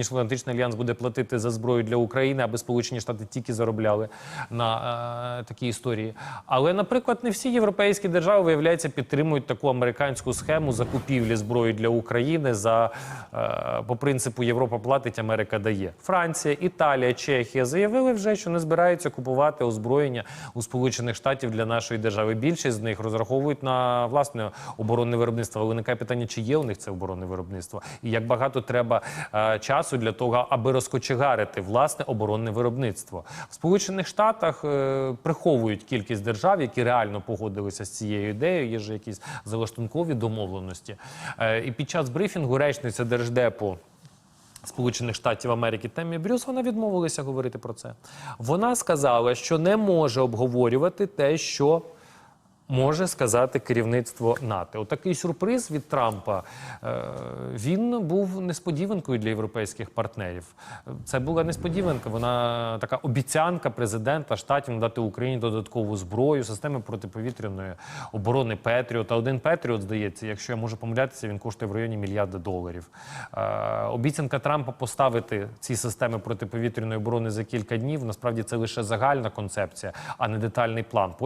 Північно-Атлантичний альянс буде платити за зброю для України, аби Сполучені Штати тільки заробляли на е, такій історії. Але, наприклад, не всі європейські держави, виявляється, підтримують таку американську схему закупівлі зброї для України за е, по принципу Європа платить, Америка дає. Франція, Італія, Чехія заявили вже, що не збираються купувати озброєння у Сполучених Штатів для нашої держави. Більшість з них розраховують на власне оборонне виробництво. Виникає питання, чи є у них це оборонне виробництво, і як багато треба е, часу для того, аби розкочегарити власне оборонне виробництво. В Сполучених Штатах е, приховують кількість держав, які реально погодилися з цією ідеєю. Є ж якісь залаштункові домовленості. Е, і під час брифінгу речниця держдепу. Сполучених Штатів Америки Темі Брюс вона відмовилася говорити про це. Вона сказала, що не може обговорювати те, що може сказати керівництво НАТО. Отакий сюрприз від Трампа е, він був несподіванкою для європейських партнерів. Це була несподіванка. Вона така обіцянка президента штатів надати Україні додаткову зброю, системи протиповітряної оборони Петріот. А один Петріот, здається, якщо я можу помилятися, він коштує в районі мільярда доларів. Е, обіцянка Трампа поставити ці системи протиповітряної оборони за кілька днів. Насправді це лише загальна концепція, а не детальний план.